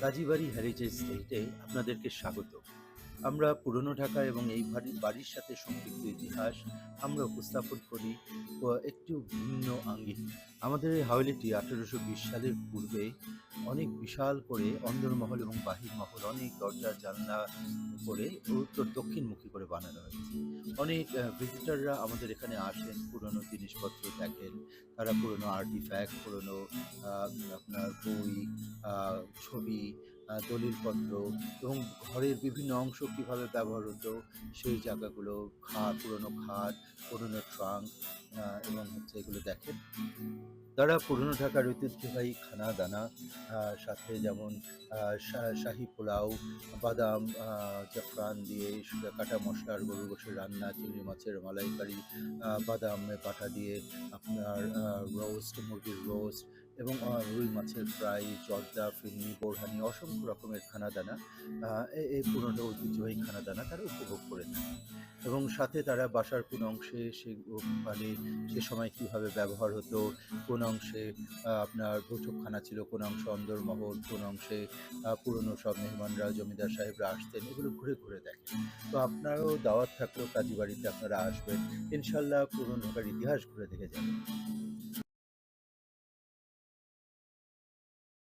Kazibari heritage স্টেটে আপনাদেরকে স্বাগত। আমরা পুরনো ঢাকা এবং এই বাড়ি বাড়ির সাথে সম্পৃক্ত ইতিহাস আমরা উপস্থাপন করি একটু ভিন্ন আঙ্গিক। আমাদের এই হাওয়েলিটি আঠেরোশো বিশ সালের পূর্বে অনেক বিশাল করে অন্দরমহল এবং বাহির মহল, অনেক দরজা, জানলা করে উত্তর দক্ষিণমুখী করে বানানো হয়েছে। অনেক ভিজিটাররা আমাদের এখানে আসেন, পুরনো জিনিসপত্র দেখেন। তারা পুরনো আর্টিফ্যাক্ট পুরনো আপনার বই ছবি দলিলপত্র এবং ঘরের বিভিন্ন অংশ কীভাবে ব্যবহার হতো, সেই জায়গাগুলো, খাট, পুরনো খাট, পুরনো ট্রাঙ্ক এবং হচ্ছে এগুলো দেখেন। তারা পুরনো ঢাকার ঐতিহ্যবাহী খানা দানা সাথে যেমন শাহী পোলাও, বাদাম জাফরান দিয়ে কাটা মশলার গরু গোশের রান্না, চিংড়ি মাছের মালাইকারি বাদাম বাটা দিয়ে আপনার রোস্ট মুরগির রোস্ট এবং রুই মাছের ফ্রাই জর্দা ফিরনি বোরহানি অসংখ্য রকমের খানা দানা আহ, এই পুরনো ঐতিহ্যবাহী খানা দানা তারা উপভোগ করে থাকে। এবং সাথে তারা বাসার কোন অংশে সে মানে সে সময় কীভাবে ব্যবহার হতো কোন অংশে আপনার বৈঠকখানা ছিল কোন অংশে অন্দরমহল কোন অংশে পুরনো সব মেহমানরা জমিদার সাহেবরা আসতেন এগুলো ঘুরে ঘুরে দেখেন। তো আপনারও দাওয়াত থাকলেও কাজী বাড়িতে আপনারা আসবেন ইনশাল্লাহ পুরনো ইতিহাস ঘুরে দেখে যাবেন।